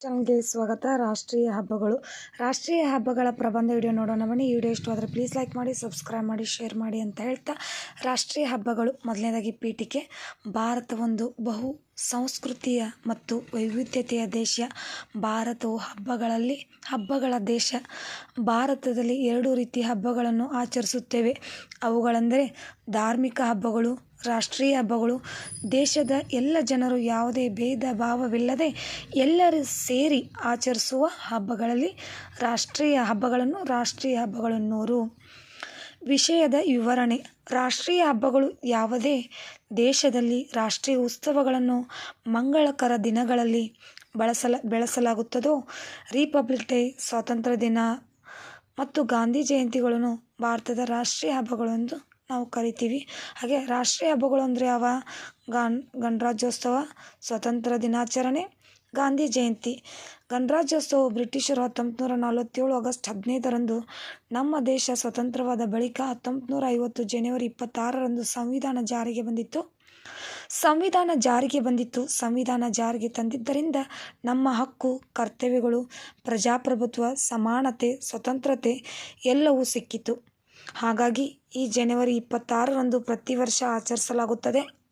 ಚಾನಲ್ಗೆ ಸ್ವಾಗತ. ರಾಷ್ಟ್ರೀಯ ಹಬ್ಬಗಳು. ರಾಷ್ಟ್ರೀಯ ಹಬ್ಬಗಳ ಪ್ರಬಂಧ ವಿಡಿಯೋ ನೋಡೋಣ ಬನ್ನಿ. ಈ ವಿಡಿಯೋ ಆದರೆ ಪ್ಲೀಸ್ ಲೈಕ್ ಮಾಡಿ ಸಬ್ಸ್ಕ್ರೈಬ್ ಮಾಡಿ ಶೇರ್ ಮಾಡಿ ಅಂತ ಹೇಳ್ತಾ ರಾಷ್ಟ್ರೀಯ ಹಬ್ಬಗಳು ಮೊದಲನೇದಾಗಿ ಪೀಠಿಕೆ. ಭಾರತ ಒಂದು ಬಹು ಸಂಸ್ಕೃತಿಯ ಮತ್ತು ವೈವಿಧ್ಯತೆಯ ದೇಶ. ಭಾರತವು ಹಬ್ಬಗಳಲ್ಲಿ ಹಬ್ಬಗಳ ದೇಶ. ಭಾರತದಲ್ಲಿ ಎರಡು ರೀತಿಯ ಹಬ್ಬಗಳನ್ನು ಆಚರಿಸುತ್ತೇವೆ. ಅವುಗಳೆಂದರೆ ಧಾರ್ಮಿಕ ಹಬ್ಬಗಳು ರಾಷ್ಟ್ರೀಯ ಹಬ್ಬಗಳು, ದೇಶದ ಎಲ್ಲ ಜನರು ಯಾವುದೇ ಭೇದ ಭಾವವಿಲ್ಲದೆ ಎಲ್ಲರೂ ಸೇರಿ ಆಚರಿಸುವ ಹಬ್ಬಗಳಲ್ಲಿ ರಾಷ್ಟ್ರೀಯ ಹಬ್ಬಗಳನ್ನು ರಾಷ್ಟ್ರೀಯ ಹಬ್ಬಗಳನ್ನೋರು ವಿಷಯದ ವಿವರಣೆ. ರಾಷ್ಟ್ರೀಯ ಹಬ್ಬಗಳು ಯಾವುದೇ ದೇಶದಲ್ಲಿ ರಾಷ್ಟ್ರೀಯ ಉತ್ಸವಗಳನ್ನು ಮಂಗಳಕರ ದಿನಗಳಲ್ಲಿ ಬಳಸಲ, ಬೆಳೆಸಲಾಗುತ್ತದೋ? ರಿಪಬ್ಲಿಕ್ ಡೇ, ಸ್ವಾತಂತ್ರ್ಯ ದಿನ ಮತ್ತು ಗಾಂಧಿ ಜಯಂತಿಗಳನ್ನು ಭಾರತದ ರಾಷ್ಟ್ರೀಯ ಹಬ್ಬಗಳು ಎಂದು ನಾವು ಕರಿತೀವಿ. ಹಾಗೆ ರಾಷ್ಟ್ರೀಯ ಹಬ್ಬಗಳು ಅಂದರೆ ಯಾವ ಗಣ, ಗಣರಾಜ್ಯೋತ್ಸವ, ಸ್ವಾತಂತ್ರ್ಯ ದಿನಾಚರಣೆ, ಗಾಂಧಿ ಜಯಂತಿ. ಗಣರಾಜ್ಯೋತ್ಸವವು ಬ್ರಿಟಿಷರು ಹತ್ತೊಂಬತ್ತು ನೂರ ನಲವತ್ತೇಳು ಆಗಸ್ಟ್ ಹದಿನೈದರಂದು ನಮ್ಮ ದೇಶ ಸ್ವತಂತ್ರವಾದ ಬಳಿಕ ಹತ್ತೊಂಬತ್ತು ನೂರ ಐವತ್ತು ಜನವರಿ ಇಪ್ಪತ್ತಾರರಂದು ಸಂವಿಧಾನ ಜಾರಿಗೆ ಬಂದಿತ್ತು. ಸಂವಿಧಾನ ಜಾರಿಗೆ ಬಂದಿತ್ತು. ಸಂವಿಧಾನ ಜಾರಿಗೆ ತಂದಿದ್ದರಿಂದ ನಮ್ಮ ಹಕ್ಕು, ಕರ್ತವ್ಯಗಳು, ಪ್ರಜಾಪ್ರಭುತ್ವ, ಸಮಾನತೆ, ಸ್ವತಂತ್ರತೆ ಎಲ್ಲವೂ ಸಿಕ್ಕಿತು. ಹಾಗಾಗಿ ಈ ಜನವರಿ ಇಪ್ಪತ್ತಾರರಂದು ಪ್ರತಿ ವರ್ಷ ಆಚರಿಸಲಾಗುತ್ತದೆ.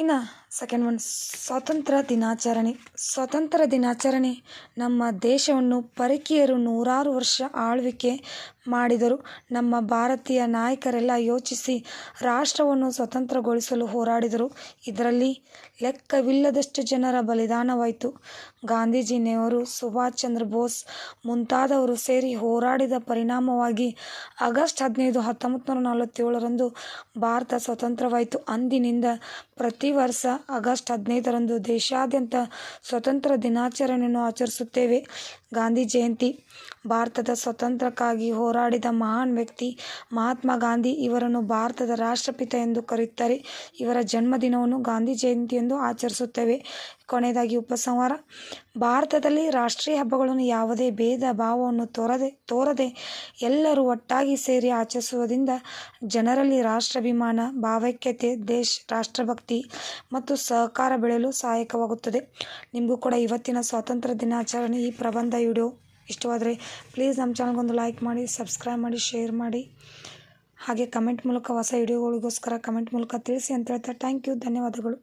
ಇನ್ನು ಸೆಕೆಂಡ್ ಒನ್ ಸ್ವಾತಂತ್ರ್ಯ ದಿನಾಚರಣೆ. ಸ್ವಾತಂತ್ರ್ಯ ದಿನಾಚರಣೆ ನಮ್ಮ ದೇಶವನ್ನು ಪರಕೀಯರು ನೂರಾರು ವರ್ಷ ಆಳ್ವಿಕೆ ಮಾಡಿದರು. ನಮ್ಮ ಭಾರತೀಯ ನಾಯಕರೆಲ್ಲ ಯೋಚಿಸಿ ರಾಷ್ಟ್ರವನ್ನು ಸ್ವತಂತ್ರಗೊಳಿಸಲು ಹೋರಾಡಿದರು. ಇದರಲ್ಲಿ ಲೆಕ್ಕವಿಲ್ಲದಷ್ಟು ಜನರ ಬಲಿದಾನವಾಯಿತು. ಗಾಂಧೀಜಿ ನೆಹರು ಸುಭಾಷ್ ಚಂದ್ರ ಬೋಸ್ ಮುಂತಾದವರು ಸೇರಿ ಹೋರಾಡಿದ ಪರಿಣಾಮವಾಗಿ ಆಗಸ್ಟ್ ಹದಿನೈದು, ಹತ್ತೊಂಬತ್ತು ನೂರ ನಲವತ್ತೇಳರಂದು ಭಾರತ ಸ್ವತಂತ್ರವಾಯಿತು. ಅಂದಿನಿಂದ ಪ್ರತಿ ವರ್ಷ ಆಗಸ್ಟ್ ಹದಿನೈದರಂದು ದೇಶಾದ್ಯಂತ ಸ್ವತಂತ್ರ ದಿನಾಚರಣೆಯನ್ನು ಆಚರಿಸುತ್ತೇವೆ. ಗಾಂಧಿ ಜಯಂತಿ ಭಾರತದ ಸ್ವಾತಂತ್ರ್ಯಕ್ಕಾಗಿ ಹೋರಾಡಿದ ಮಹಾನ್ ವ್ಯಕ್ತಿ ಮಹಾತ್ಮ ಗಾಂಧಿ ಇವರನ್ನು ಭಾರತದ ರಾಷ್ಟ್ರಪಿತ ಎಂದು ಕರೆಯುತ್ತಾರೆ. ಇವರ ಜನ್ಮದಿನವನ್ನು ಗಾಂಧಿ ಜಯಂತಿ ಎಂದು ಆಚರಿಸುತ್ತೇವೆ. ಕೊನೆಯದಾಗಿ ಉಪಸಂಹಾರ. ಭಾರತದಲ್ಲಿ ರಾಷ್ಟ್ರೀಯ ಹಬ್ಬಗಳನ್ನು ಯಾವುದೇ ಭೇದ ಭಾವವನ್ನು ತೋರದೆ ತೋರದೆ ಎಲ್ಲರೂ ಒಟ್ಟಾಗಿ ಸೇರಿ ಆಚರಿಸುವುದರಿಂದ ಜನರಲ್ಲಿ ರಾಷ್ಟ್ರಾಭಿಮಾನ, ಭಾವೈಕ್ಯತೆ, ದೇಶ, ರಾಷ್ಟ್ರಭಕ್ತಿ ಮತ್ತು ಸಹಕಾರ ಬೆಳೆಯಲು ಸಹಾಯಕವಾಗುತ್ತದೆ. ನಿಮಗೂ ಕೂಡ ಇವತ್ತಿನ ಸ್ವಾತಂತ್ರ್ಯ ದಿನಾಚರಣೆ ಈ ಪ್ರಬಂಧ ವಿಡಿಯೋ ಇಷ್ಟವಾದರೆ ಪ್ಲೀಸ್ ನಮ್ಮ ಚಾನಲ್ಗೊಂದು ಲೈಕ್ ಮಾಡಿ, ಸಬ್ಸ್ಕ್ರೈಬ್ ಮಾಡಿ, ಶೇರ್ ಮಾಡಿ. ಹಾಗೆ ಕಮೆಂಟ್ ಮೂಲಕ ಹೊಸ ವಿಡಿಯೋಗಳಿಗೋಸ್ಕರ ಕಮೆಂಟ್ ಮೂಲಕ ತಿಳಿಸಿ ಅಂತ ಹೇಳ್ತಾ ಥ್ಯಾಂಕ್ ಯು, ಧನ್ಯವಾದಗಳು.